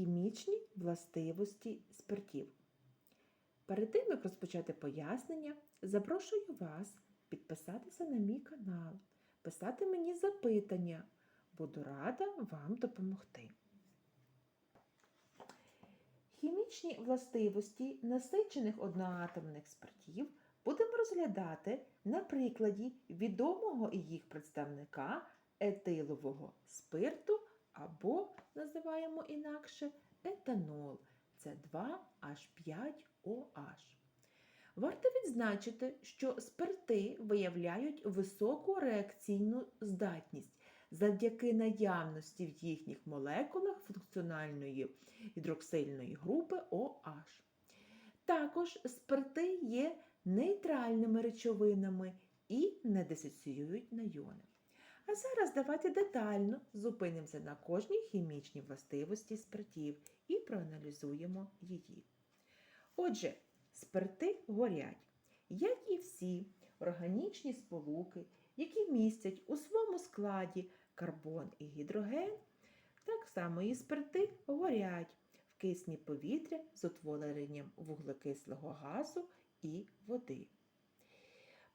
хімічні властивості спиртів. Перед тим, як розпочати пояснення, запрошую вас підписатися на мій канал, писати мені запитання. Буду рада вам допомогти. Хімічні властивості насичених одноатомних спиртів будемо розглядати на прикладі відомого їх представника етилового спирту або називаємо інакше етанол. Це 2H5OH. Варто відзначити, що спирти виявляють високу реакційну здатність завдяки наявності в їхніх молекулах функціональної гідроксильної групи OH. Також спирти є нейтральними речовинами і не дисоціюють на йони. А зараз давайте детально зупинимося на кожній хімічній властивості спиртів і проаналізуємо її. Отже, спирти горять, як і всі органічні сполуки, які містять у своєму складі карбон і гідроген, так само і спирти горять в кисні повітря з утворенням вуглекислого газу і води.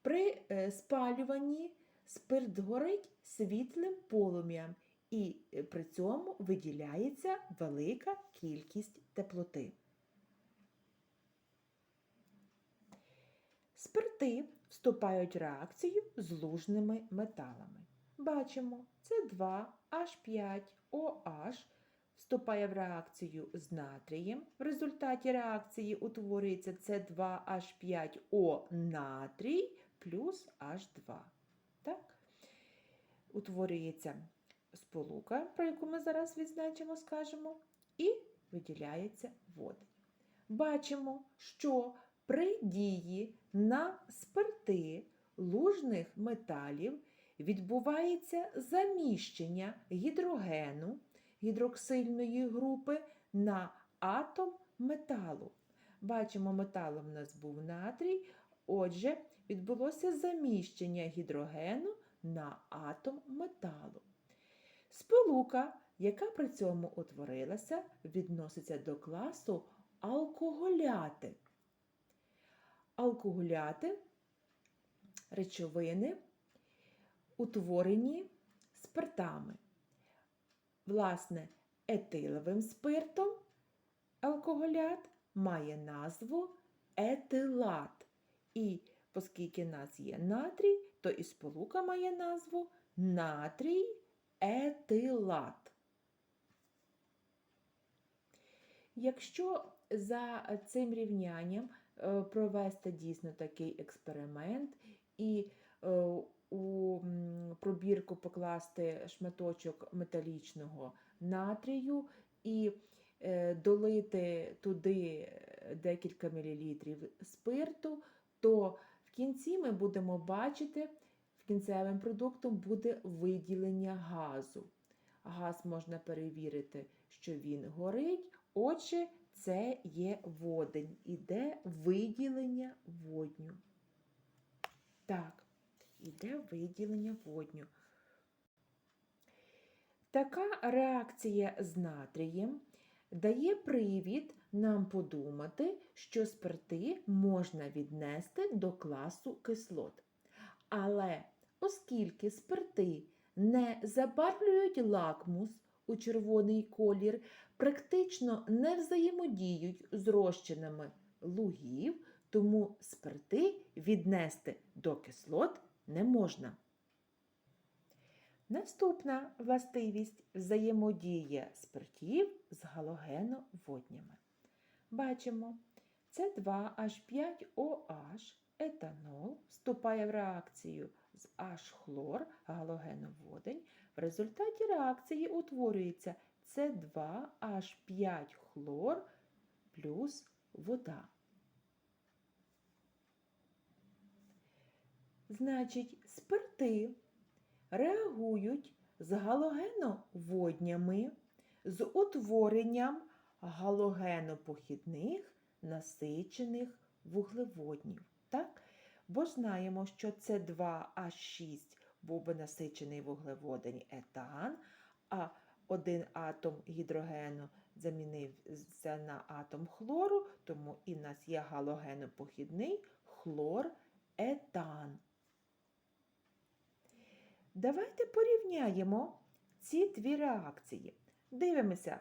При е, спалюванні спирт горить світлим полум'ям і е, при цьому виділяється велика кількість теплоти. Спирти вступають в реакцію з лужними металами. Бачимо, це 2H5OH вступає в реакцію з натрієм. В результаті реакції утворюється С2H5O натрій плюс H2. Так? Утворюється сполука, про яку ми зараз відзначимо, скажемо, і виділяється водень. Бачимо, що при дії на спирти лужних металів відбувається заміщення гідрогену гідроксильної групи на атом металу. Бачимо, металом у нас був натрій, отже, відбулося заміщення гідрогену на атом металу. Сполука, яка при цьому утворилася, відноситься до класу алкоголяти. Алкоголяти речовини, утворені спиртами. Власне, етиловим спиртом алкоголят має назву етилат. І оскільки нас є натрій, то і сполука має назву натрій етилат. Якщо за цим рівнянням е, провести дійсно такий експеримент і е, у пробірку покласти шматочок металічного натрію і е, долити туди декілька мілілітрів спирту, то кінці ми будемо бачити, кінцевим продуктом буде виділення газу. Газ можна перевірити, що він горить, отже, це є водень, іде виділення водню. Так, іде виділення водню. Така реакція з натрієм дає привід нам подумати, що спирти можна віднести до класу кислот. Але оскільки спирти не забарвлюють лакмус у червоний колір, практично не взаємодіють з розчинами лугів, тому спирти віднести до кислот не можна. Наступна властивість взаємодія спиртів з галогеноводнями. Бачимо, це 2H5OH, етанол вступає в реакцію з H-хлор, галогеноводень. В результаті реакції утворюється С2H5 хлор плюс вода. Значить, спирти реагують з галогеноводнями з утворенням галогенопохідних насичених вуглеводнів. Так? Бо знаємо, що це 2H6 був би насичений вуглеводень етан, а один атом гідрогену замінився на атом хлору, тому і в нас є галогенопохідний хлор етан. Давайте порівняємо ці дві реакції. Дивимося,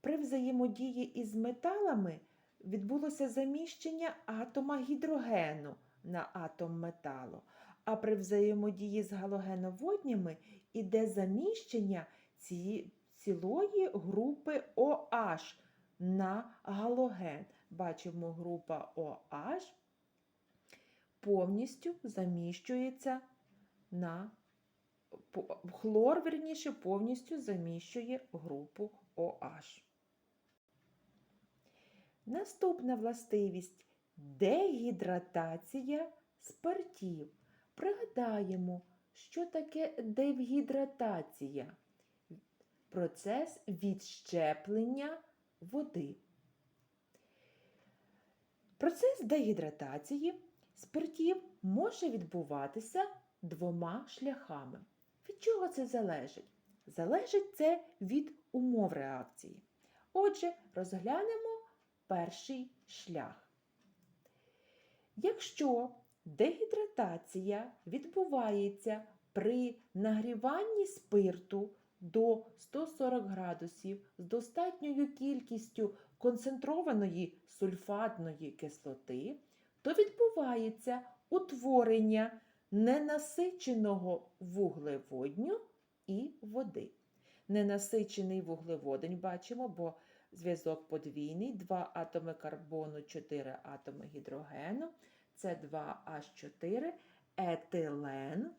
при взаємодії із металами відбулося заміщення атома гідрогену на атом металу, а при взаємодії з галогеноводнями іде заміщення ці, цілої групи OH на галоген. Бачимо, група OH повністю заміщується на хлор, верніше, повністю заміщує групу OH. Наступна властивість дегідратація спиртів. Пригадаємо, що таке дегідратація? Процес відщеплення води. Процес дегідратації спиртів може відбуватися двома шляхами. Від чого це залежить? Залежить це від умов реакції. Отже, розглянемо перший шлях. Якщо дегідратація відбувається при нагріванні спирту до 140 градусів з достатньою кількістю концентрованої сульфатної кислоти, то відбувається утворення ненасиченого вуглеводню і води. Ненасичений вуглеводень бачимо, бо зв'язок подвійний, 2 атоми карбону, 4 атоми гідрогену, це 2H4, етилен.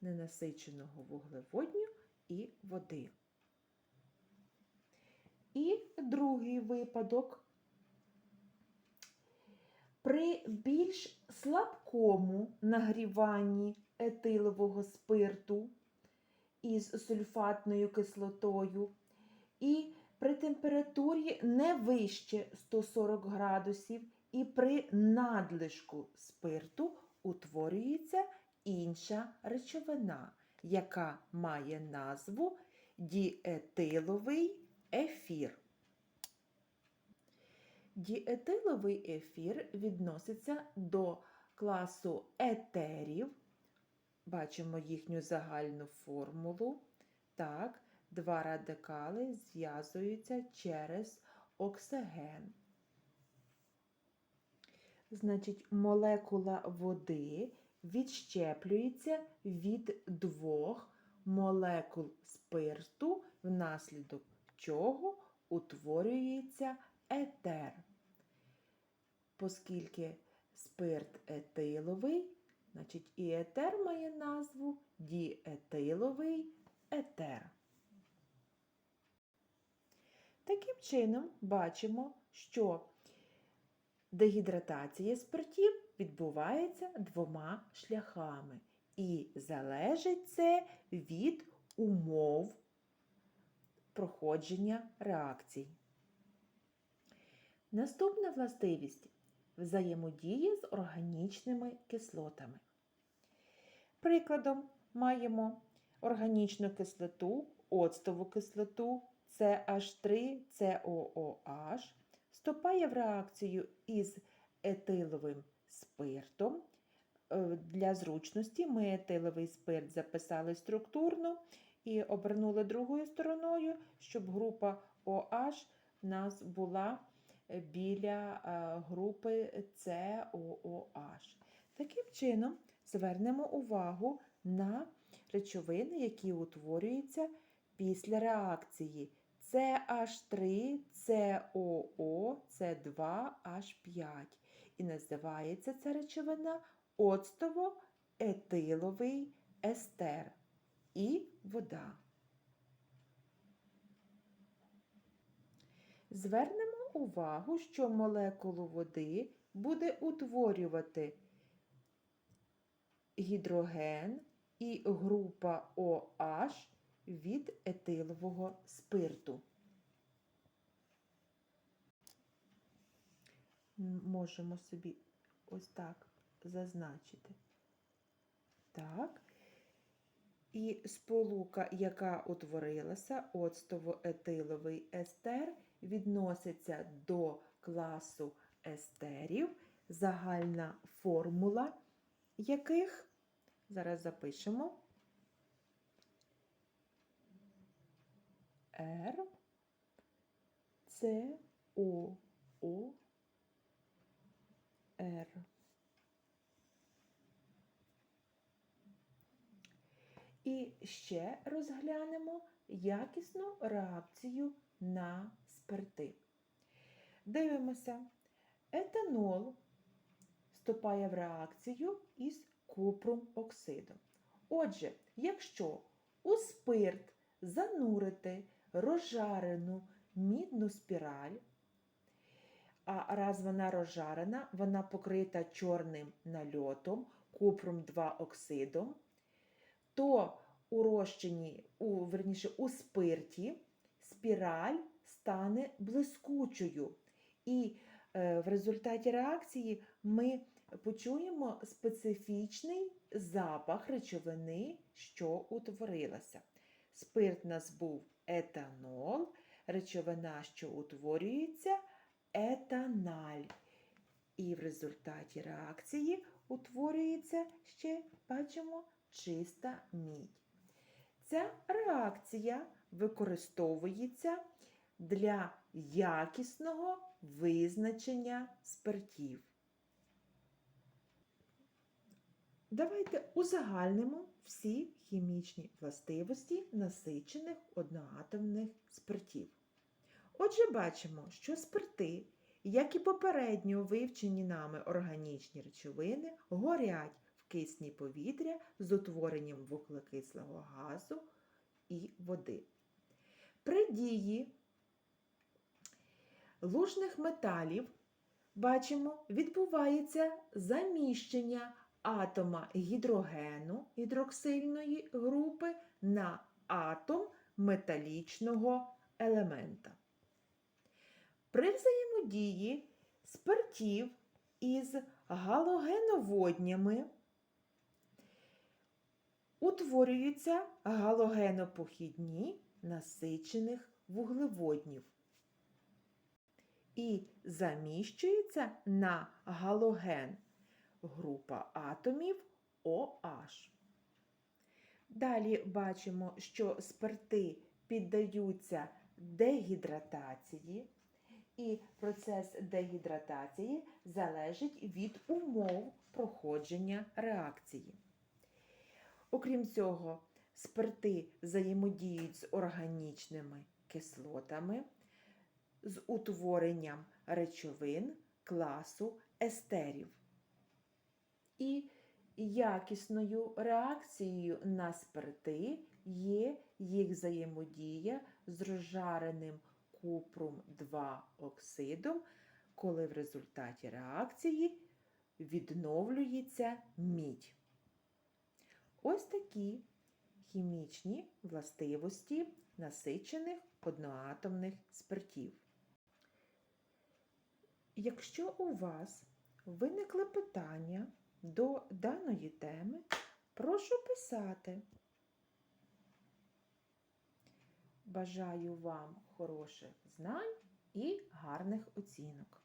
Ненасиченого вуглеводню і води. І другий випадок. При більш слабкому нагріванні етилового спирту із сульфатною кислотою і при температурі не вище 140 градусів, і при надлишку спирту утворюється інша речовина, яка має назву діетиловий ефір. Діетиловий ефір відноситься до класу етерів. Бачимо їхню загальну формулу. Так, два радикали зв'язуються через оксиген. Значить, молекула води відщеплюється від двох молекул спирту, внаслідок чого утворюється етер. Оскільки спирт етиловий, значить і етер має назву діетиловий етер. Таким чином, бачимо, що дегідратація спиртів відбувається двома шляхами. І залежить це від умов проходження реакцій. Наступна властивість взаємодії з органічними кислотами. Прикладом маємо органічну кислоту, оцтову кислоту CH3 COOH, вступає в реакцію із етиловим спиртом. Е, Для зручності ми етиловий спирт записали структурно і обернули другою стороною, щоб група OH в нас була біля е, групи COOH. Таким чином, звернемо увагу на речовини, які утворюються після реакції CH3, COO, C2H5. І називається ця речовина оцтово-етиловий естер і вода. Звернемо увагу, що молекулу води буде утворювати гідроген і група OH від етилового спирту. Можемо собі ось так зазначити. Так. І сполука, яка утворилася, оцтово-етиловий естер, відноситься до класу естерів, загальна формула яких? Зараз запишемо. R С О О Р. І ще розглянемо якісну реакцію на спирти. Дивимося, етанол вступає в реакцію із купрум оксидом. Отже, якщо у спирт занурити розжарену мідну спіраль, а раз вона розжарена, вона покрита чорним нальотом, купрум 2 оксидом, то у розчині, у, верніше, у спирті спіраль стане блискучою. І е, в результаті реакції ми почуємо специфічний запах речовини, що утворилася. Спирт нас був етанол, речовина, що утворюється, етаналь. І в результаті реакції утворюється ще, бачимо, чиста мідь. Ця реакція використовується для якісного визначення спиртів. Давайте узагальнимо всі хімічні властивості насичених одноатомних спиртів. Отже, бачимо, що спирти, як і попередньо вивчені нами органічні речовини, горять в кисні повітря з утворенням вуглекислого газу і води. При дії лужних металів, бачимо, відбувається заміщення атома гідрогену гідроксильної групи на атом металічного елемента. При взаємодії спиртів із галогеноводнями утворюються галогенопохідні насичених вуглеводнів і заміщується на галоген група атомів OH. Далі бачимо, що спирти піддаються дегідратації, і процес дегідратації залежить від умов проходження реакції. Окрім цього, спирти взаємодіють з органічними кислотами, з утворенням речовин класу естерів. І якісною реакцією на спирти є їх взаємодія з розжареним купрум 2 оксидом, коли в результаті реакції відновлюється мідь. Ось такі хімічні властивості насичених одноатомних спиртів. Якщо у вас виникли питання до даної теми, прошу писати. Бажаю вам хороших знань і гарних оцінок.